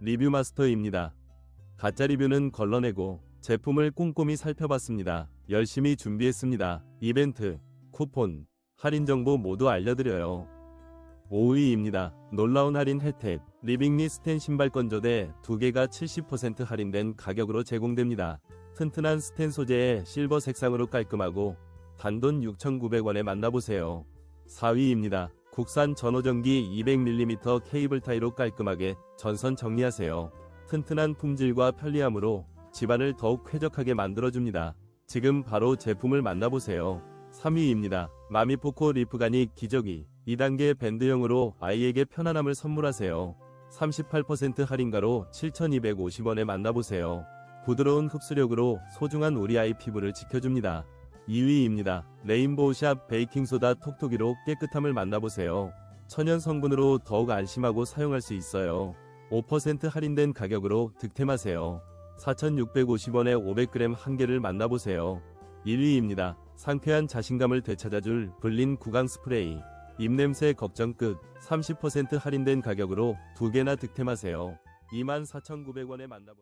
리뷰 마스터입니다. 가짜 리뷰는 걸러내고 제품을 꼼꼼히 살펴봤습니다. 열심히 준비했습니다. 이벤트, 쿠폰, 할인 정보 모두 알려드려요. 5위입니다. 놀라운 할인 혜택. 리빙리 스텐 신발 건조대 2개가 70% 할인된 가격으로 제공됩니다. 튼튼한 스텐 소재의 실버 색상으로 깔끔하고 단돈 6,900원에 만나보세요. 4위입니다. 국산 전호전기 200mm 케이블 타이로 깔끔하게 전선 정리하세요. 튼튼한 품질과 편리함으로 집안을 더욱 쾌적하게 만들어줍니다. 지금 바로 제품을 만나보세요. 3위입니다. 마미포코 리프가닉 기저귀 2단계 밴드형으로 아이에게 편안함을 선물하세요. 38% 할인가로 7,250원에 만나보세요. 부드러운 흡수력으로 소중한 우리 아이 피부를 지켜줍니다. 2위입니다. 레인보우샵 베이킹소다 톡톡이로 깨끗함을 만나보세요. 천연 성분으로 더욱 안심하고 사용할 수 있어요. 5% 할인된 가격으로 득템하세요. 4,650원에 500g 한 개를 만나보세요. 1위입니다. 상쾌한 자신감을 되찾아줄 불린 구강 스프레이. 입냄새 걱정 끝. 30% 할인된 가격으로 두 개나 득템하세요. 24,900원에 만나보